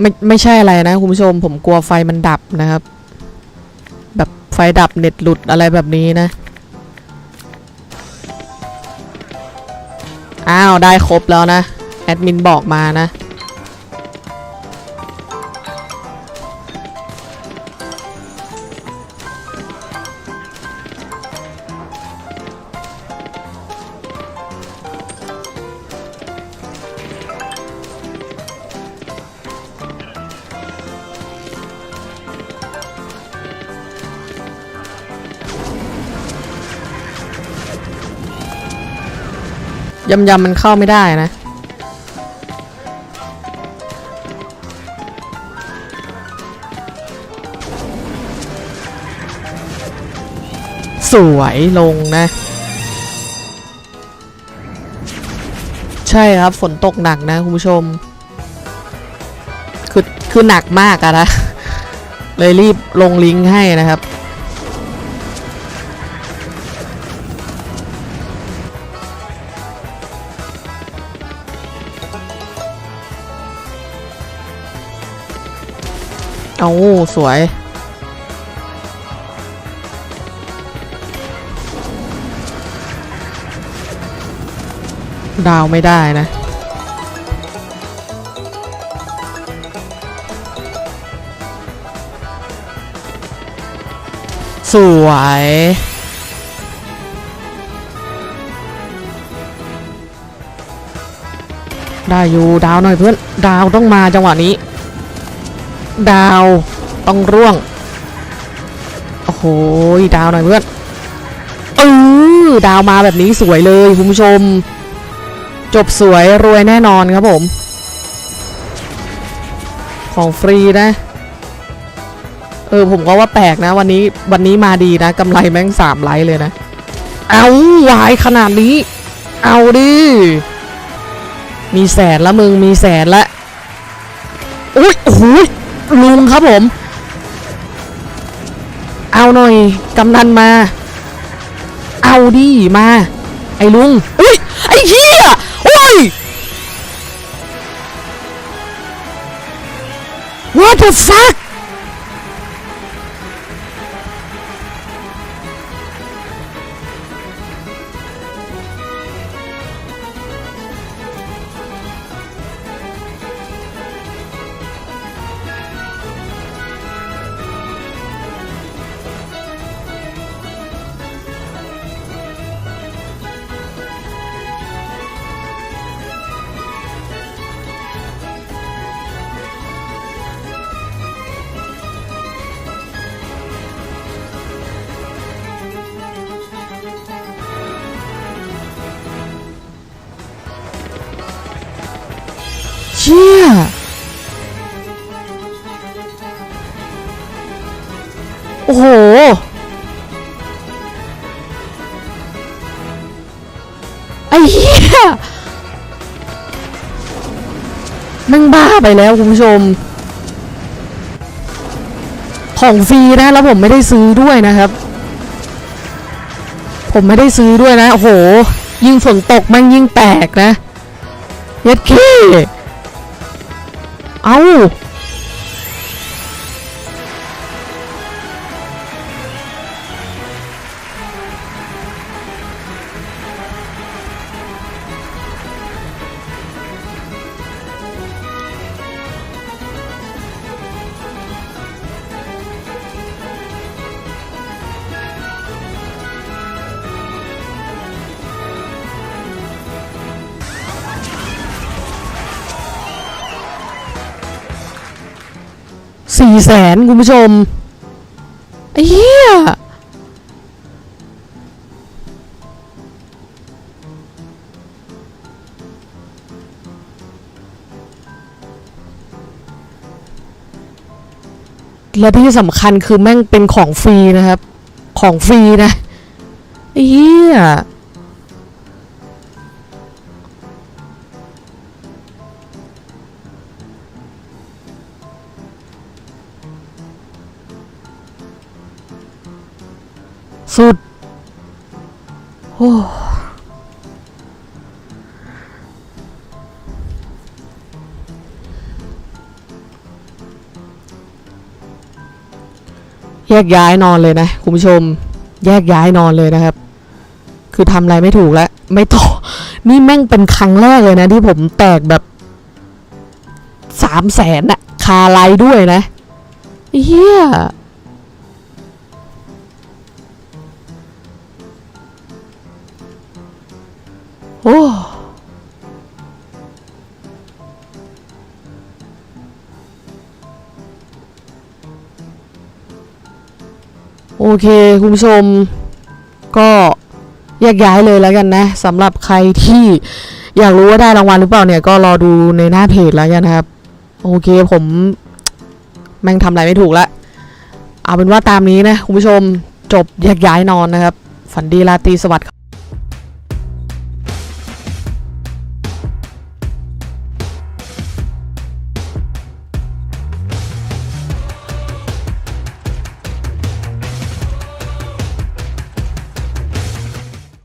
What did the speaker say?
ไม่ไม่ใช่อะไรนะคุณผู้ชม ผมกลัวไฟมันดับนะครับ แบบไฟดับเน็ตหลุดอะไรแบบนี้นะ อ้าว ได้ครบแล้วนะ แอดมินบอกมานะ ยำยำๆมันเข้าไม่ได้นะ สวยลงนะ ใช่ครับฝนตกหนักนะคุณผู้ชม คือคือหนักมากอะนะ เลยรีบลงลิงก์ให้นะครับ เอาสวย ดาวไม่ได้นะสวย ได้อยู่ ดาวหน่อยเพื่อน ดาวต้องมาจังหวะนี้ ดาวต้องร่วง โอ้โหดาวหน่อยเพื่อนเออดาวมาแบบนี้สวยเลยคุณผู้ชม จบสวยรวยแน่นอนครับผม ของฟรีนะ เออผมก็ว่าแปลกนะ วันนี้วันนี้มาดีนะกำไรแม่งสามไลท์เลยนะ เอาวายขนาดนี้ เอาดิ มีแสนละมึงมีแสนละอุ้ยโอ้โห ลุงครับผม เอาหน่อยกำนันมา เอาดิมา ไอ้ลุงอุ้ยไอ้เฮียโอ้ย What the fuck ชี่ยโอ้โห ไอ้เหี้ยมันบ้าไปแล้วคุณผู้ชม ของฟรีนะ แล้วผมไม่ได้ซื้อด้วยนะครับ ผมไม่ได้ซื้อด้วยนะ โอ้โห ยิ่งฝนตกมันยิ่งแตกนะ เย็ดขี้ เอ สี่แสนคุณผู้ชมไอ้เหี้ยและที่สำคัญคือแม่งเป็นของฟรีนะครับ ของฟรีนะไอ้เหี้ย สุดโอแยกย้ายนอนเลยนะคุณผู้ชม แยกย้ายนอนเลยนะครับ คือทำอะไรไม่ถูกแล้ว ไม่ต่อ นี่แม่งเป็นครั้งแรกเลยนะที่ผมแตกแบบสามแสนอะคาไลด้วยนะเฮีย yeah. โอ้โอเค คุณผู้ชม ก็แยกย้ายเลยแล้วกันนะสำหรับใครที่อยากรู้ว่าได้รางวัลหรือเปล่าเนี่ย ก็รอดูในหน้าเพจแล้วกันครับ โอเคผมแม่งทำอะไรไม่ถูกละเอาเป็นว่าตามนี้นะ คุณผู้ชมจบแยกย้ายนอนนะครับ ฝันดีราตรีสวัสดิ์ครับ